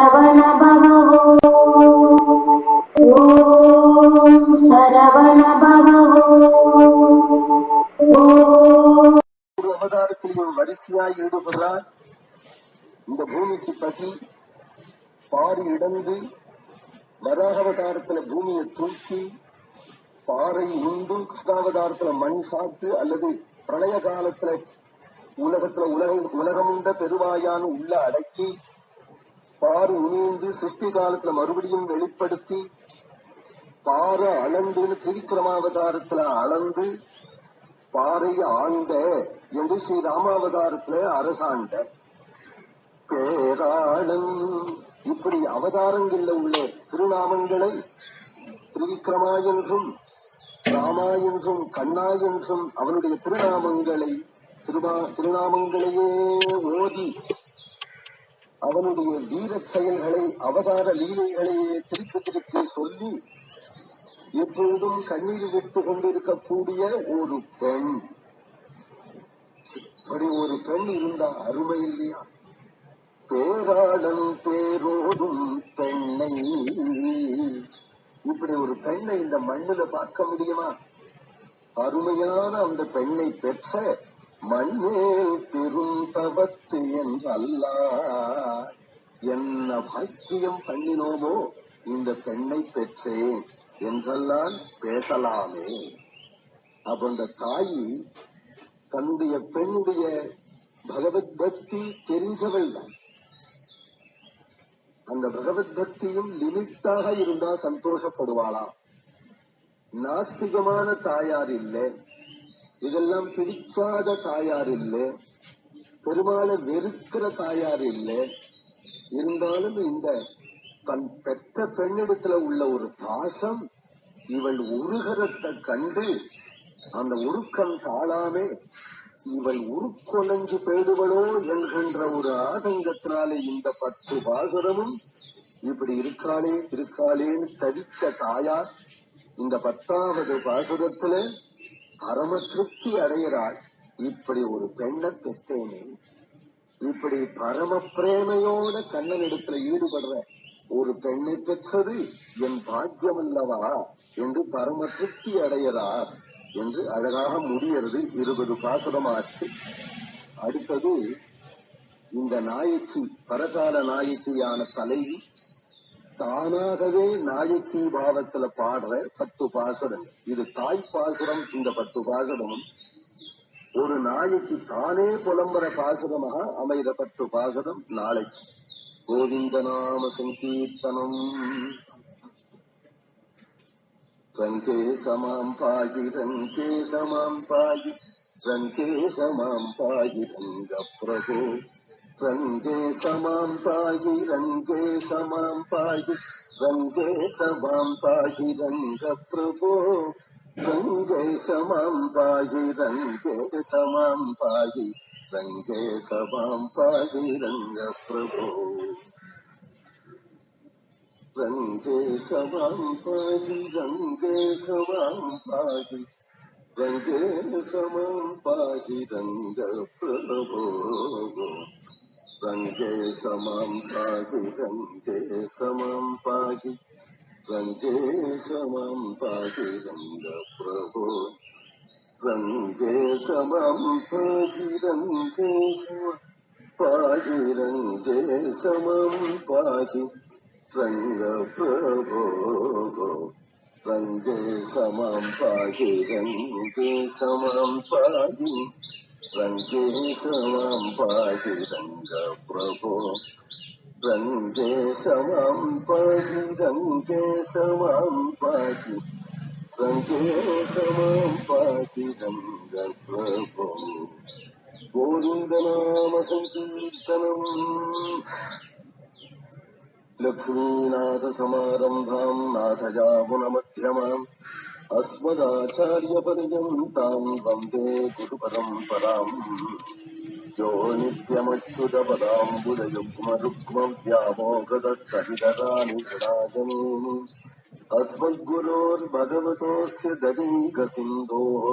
சரவண வரிசையாய் ஈடுபடுறார் இந்த பூமிக்கு பசி பாரி இடந்து வராகவதாரத்துல பூமியை தூக்கி பாறை உண்டும் கிருஷ்ணாவதாரத்துல மண் சாப்பிட்டு அல்லது பிரளய காலத்துல உலகத்துல உலக உலகமுண்ட பெருவாயான்னு உள்ள அடக்கி பாரு உணிந்து சிருஷ்டி காலத்துல மறுபடியும் வெளிப்படுத்தி பார அளந்துன்னு திரிக்கிரமாவதாரத்துல அளந்து பாறை ஆண்ட என்று ஸ்ரீ ராமாவதாரத்துல அரசாண்ட. பேராளன் இப்படி அவதாரங்கள்ல உள்ள திருநாமங்களை திருவிக்ரமா என்றும் ராமா என்றும் கண்ணா என்றும் அவனுடைய திருநாமங்களை திருநாமங்களையே ஓதி அவனுடைய வீர செயல்களை அவதார லீலைகளையே திருப்பி திருப்பி சொல்லி எப்பொழுதும் கண்ணீர் விட்டு கொண்டிருக்கக்கூடிய ஒரு பெண். இப்படி ஒரு பெண் இருந்தா அருமை இல்லையா? பேராளன் பேரோடும் பெண்ணை. இப்படி ஒரு பெண்ணை இந்த மண்ணுல பார்க்க முடியுமா? அருமையான அந்த பெண்ணை பெற்ற மண்ணே பெரும் தவத்து என்றல்லா. என்ன பாக்கியம் பண்ணினோமோ இந்த பெண்ணை பெற்றேன் என்றெல்லாம் பேசலாமே. அப்ப அந்த தாயி தன்னுடைய பெண்ணுடைய பகவத் பக்தி தெரிஞ்சவள். தான் அந்த பகவத் பக்தியும் லிமிட்டாக இருந்தா சந்தோஷப்படுவாளா நாஸ்திகமான தாயார் இல்லை. இதெல்லாம் பிடிக்காத தாயார் இல்லை. பெருமாளை வெறுக்கிற தாயார் இல்லை. இருந்தாலும் இந்த தன் பெற்ற பெண்ணிடத்துல உள்ள ஒரு பாசம் இவள் உருகரத்தை கண்டு அந்த உருக்கம் தாழாமே இவள் உருக்கொலைஞ்சு போயிடுவளோ என்கின்ற ஒரு ஆதங்கத்தினாலே இந்த பத்து பாசுரமும் இப்படி இருக்காளே இருக்காளேன்னு தவித்த தாயார் இந்த பத்தாவது பாசுரத்துல பரம திருப்தி அடைகிறாள். இப்படி ஒரு பெண்ணை பெற்றேனே இப்படி பரம பிரேமையோட கண்ணனிடத்துல ஈடுபடுற ஒரு பெண்ணை பெற்றது என் பாக்கியம் அல்லவா என்று பரம திருப்தி அடைகிறார் என்று அழகாக முடிகிறது இருபது பாசுரமாச்சு. அடுத்தது இந்த நாயக்கி பரகால நாயக்கியான தலைவி தானாகவே நாயக்கி பாவத்துல பாடுற பத்து பாசுரம். இது தாய் பாசுரம் இந்த பத்து பாசுரமும் ஒரு நாயக்கி தானே புலம்புற பாசுரமாக அமைத பத்து பாசுரம்? நாளைக்கு. கோவிந்த நாம சங்கீர்த்தனம். ரங்கே சமாம் பாகி ரங்கே சமாம் பாகி ரங்கே சமாம் பாகி ரங்க பிரபு ரங்கே சமாம் பாகி ரங்கே சமாம் பாகி ரங்கே சமாம் பாகி ரங்க பிரபோ. ரங்கே சமாம் பாகி ரங்கே சமாம் பாகி ரங்கே சமாம் பாகி ரங்க பிரபோ. ரங்கே சமாம் பாகி ரங்கே சமாம் பாகி ரங்கே சமாம் பாகி ரங்க பிரபோ. ரங்கே சமாம் பாகி ரங்கே சமாம் பாகி ரங்கே சமாம் பாகி ரங்க பிரபோ ரங்கே சமாம் பாகி ரங்கே சமாம் பாகி ரங்கே சமாம் பாகி ரங்க பிரபோ ரங்கே சமாம் பாகி ரங்கே சமாம் பாகி ரங்கே சமாம் பாகி ரங்க பிரபோ ரங்கே சமாம் பாகி ரங்கே சமாம் பாகி ரங்கே சமாம் பாகி ரங்க பிரபோ கோவிந்த अस्मदाचार्यपर्यन्ताम् वंदे गुरुपरम्पराम्। यो नित्यमच्युतपदाम्बुजयुग्मरुग्मव्यामोगतस्तहितरानि सदाजनीम् अस्मद्गुरोर्भगवतोऽस्य दरीकसिन्धोः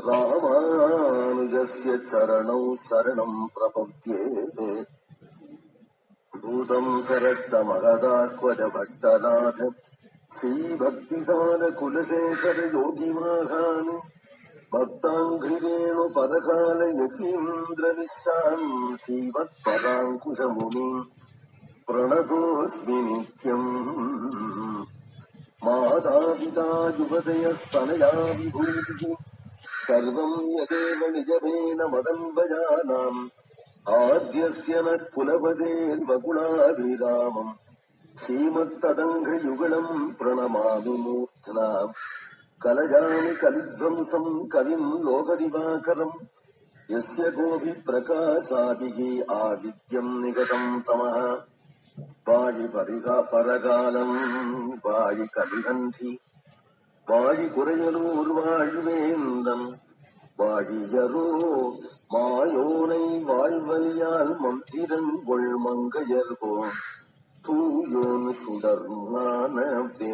सिंधो चरणौ शरणम् प्रपद्ये भूतम् शरत्तमगदात्मजभट्टनाथ ശ്രീഭക്തിസാര കുലശേഖര യോഗിമാഹാൻ ഭക്താംഘ്രിരേണു പരകാല യതീന്ദ്രനിശാൻ ശ്രീവത് പരാങ്കുശമുനി പ്രണതോസ്മി നിത്യം മാതാപിതായുവതയസ്തനയാവിഭൂതി സർവം യദേവ നിജമേന മദംബജാനാം ആദ്യസ്യ നകുലപതേർവകുളാഭിരാമം ശ്രീമത്തതംഘയുഗളം പ്രണമാമി മൂർധന കലജാമി കലിധ്വംസം കവിം ലോകദിവാകരം യസ്യ ഗോപി പ്രകാശാദി ആദിത്യം നിഗതം തമഃ വാഴി പരിഹ പരകാലം വാഴി കലിഹന്ധി വാഴി കുറയലൂർ വാഴുവേന്തൻ வாழியரோ மாயோனை வாழ்வழியால் மந்திரங்கொள் மங்கையர்கோ தூயோன் சுடர்மானவே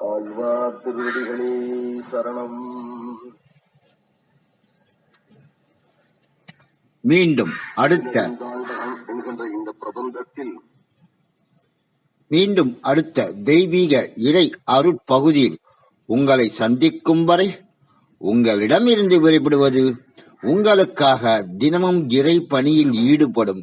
ஆழ்வார் திருவடிகளே சரணம். மீண்டும் அடுத்த என்கின்ற இந்த பிரபந்தத்தில் மீண்டும் அடுத்த தெய்வீக இறை அருட்பகுதியில் உங்களை சந்திக்கும் வரை உங்களிடமிருந்து விடைபடுவது உங்களுக்காக தினமும் இறை பணியில் ஈடுபடும்